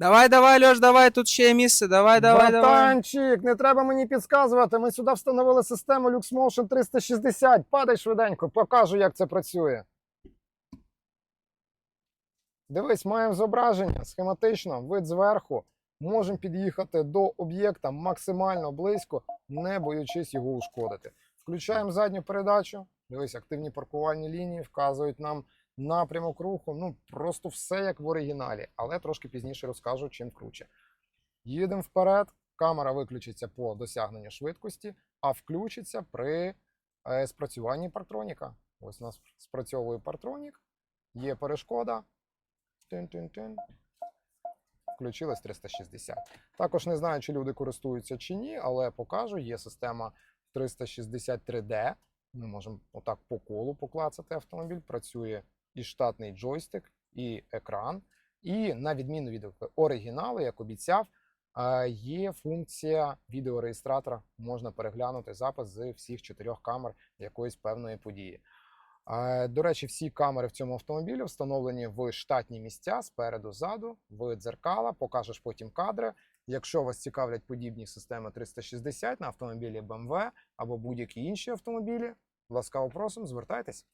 Давай, давай, Льош, давай, тут ще є місце. Давай, давай, давай. Братанчик, не треба мені підказувати. Ми сюди встановили систему LuxMotion 360. Падай швиденько, покажу, як це працює. Дивись, маємо зображення схематично, вид зверху. Можемо під'їхати до об'єкта максимально близько, не боючись його ушкодити. Включаємо задню передачу. Дивись, активні паркувальні лінії вказують нам напрямок руху. Ну, просто все як в оригіналі, але трошки пізніше розкажу, чим круче. Їдемо вперед. Камера виключиться по досягненню швидкості, а включиться при е, спрацюванні партроніка. Ось у нас спрацьовує партронік, є перешкода. Тин-тин-тин. Включилась 360. Також не знаю, чи люди користуються чи ні, але покажу. Є система 363D. Ми можемо отак по колу поклацати автомобіль. Працює і штатний джойстик, і екран. І на відміну від оригіналу, як обіцяв, е, є функція відеореєстратора. Можна переглянути запис з всіх чотирьох камер якоїсь певної події. Е, До речі, всі камери в цьому автомобілі встановлені в штатні місця спереду, ззаду, в дзеркала. Покажеш потім кадри. Якщо вас цікавлять подібні системи 360 на автомобілі BMW або будь-які інші автомобілі, ласкаво просимо, звертайтесь.